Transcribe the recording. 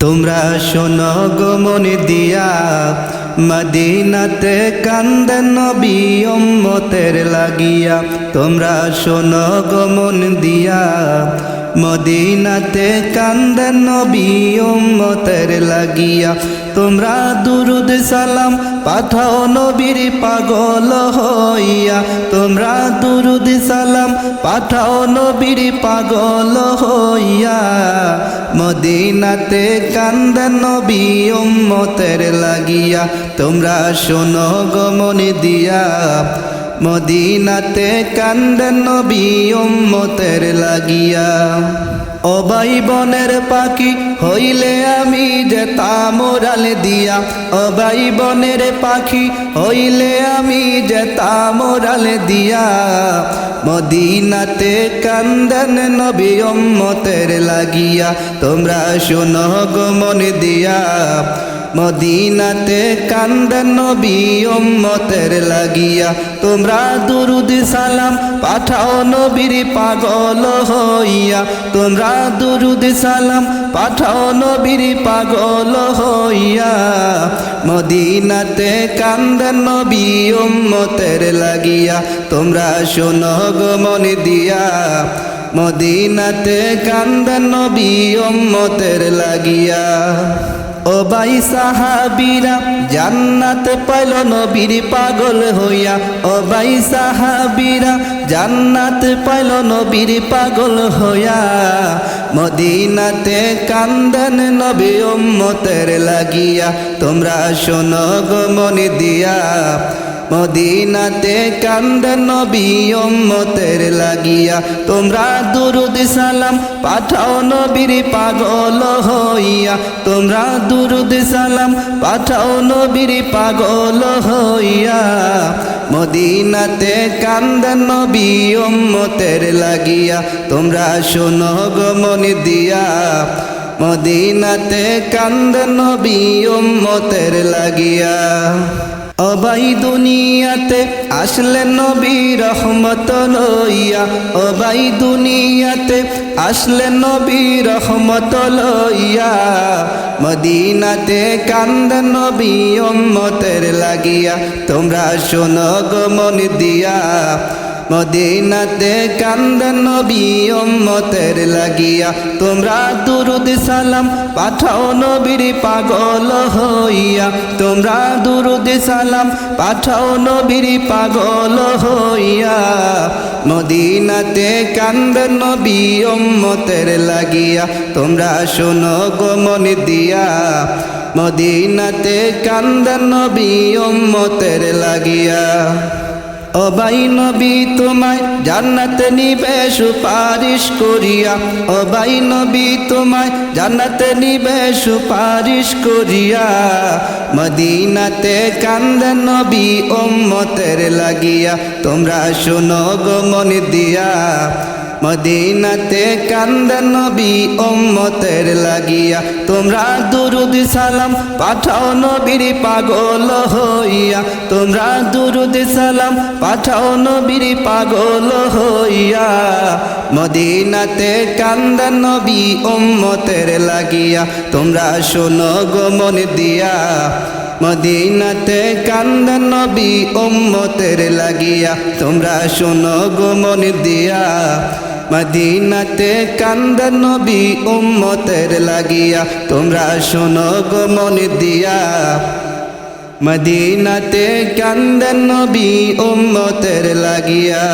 তোমরা শোনো গমন দিয়া মদিনাতে কান্দ নবী উম্মতের লাগিয়া। তোমরা শোনো গমন দিয়া মদিনাতে কান্দেন নবী উম্মতের লাগিয়া। তোমরা দুরুদ সালাম পাঠাও নবীর পাগল হইয়া। তোমরা দুরুদ সালাম পাঠাও নবীর পাগল হইয়া। মদিনাতে কান্দেন নবী উম্মতের লাগিয়া। তোমরা শোনো গো মনে দিয়া। মদিনাতে কান্দেন নবী উম্মতের লাগিয়া। অবাই বনের পাখি, হইলে আমি যেতাম ওরাল দিয়া। অবাই বনের পাখি, হইলে আমি যেতাম ওরাল দিয়া। মদিনাতে কান্দন নবী উম্মতের লাগিয়া। তোমরা শোনো গো মন দিয়া। মদিনাতে কান্দন নবী উম্মতের লাগিয়া তোমরা দুরুদ সালাম পাঠাও নবীর পাগল হইয়া। তোমরা দুরুদ সালাম পাঠাও নবীর পাগল হইয়া। মদিনাতে কান্দন নবী উম্মতের লাগিয়া তোমরা শোনো গো দিয়া। মদিনাতে কান্দন নবী উম্মতের লাগিয়া। ও বাই সাহাবিরা, জান্নাত পাইল নবীর পাগল হইয়া। ও বাই সাহাবিরা, জান্নাত পাইল নবীর পাগল হইয়া। মদিনাতে কান্দন নবী উম্মতের লাগিয়া, তোমরা শোনো গো মনে দিয়া। মদিনাতে কান্দন নবী উম্মতের লাগিয়া তোমরা দুরুদ সালাম পাঠাও নবীর পাগল হইয়া। তোমরা দুরুদ সালাম পাঠাও নবীর পাগল হইয়া। মদিনাতে কান্দন নবী লাগিয়া তোমরা শোনো গো মনে দিয়া। মদিনাতে কান্দন নবী উম্মতের লাগিয়া। অবাই দুনিয়াতে আসলে নবী রহমত লইয়া, অবাই দুনিয়াতে আসলে নবী রহমত লইয়া, মদিনাতে কান্দ নবী অম্মতের লাগিয়া, তোমরা শোনো গমন মন দিয়া। মদিনাতে কান্দ নবী উম্মতের লাগিয়া। তোমরা দুরুদ সালাম পাঠাও নবীর পাগল হইয়া। তোমরা দুরুদ সালাম পাঠাও নবীর পাগল হইয়া। মদিনাতে কান্দ নবী লাগিয়া। তোমরা শোনো গো মন দিয়া। মদিনাতে কান্দ নবী উম্মতের লাগিয়া। অবাই নবী, তোমায় জান্নাত নিবে সুপারিশ করিয়া। অবাই নবী, তোমায় জান্নাত নিবে সুপারিশ করিয়া। মদিনাতে কান্দ নবী ওম্মতের লাগিয়া। তোমরা শোনো গো মন দিয়া। মদিনাতে কান্দন নবী উম্মতের লাগিয়া তোমরা দুরুদ সালাম পাঠাও নবীর পাগল হইয়া। তোমরা দুরুদ সালাম পাঠাও নবীর পাগল হইয়া। মদিনাতে কান্দন নবী উম্মতের লাগিয়া তোমরা শোনো গো মন দিয়া। মদিনাতে কান্দন নবী উম্মতের লাগিয়া তোমরা শোনো গো মন দিয়া। মদিনাতে কান্দ নবী উম্মতের লাগিয়া, তোমরা শোনো গো মন দিয়া। মদিনাতে কান্দ নবী উম্মতের লাগিয়া।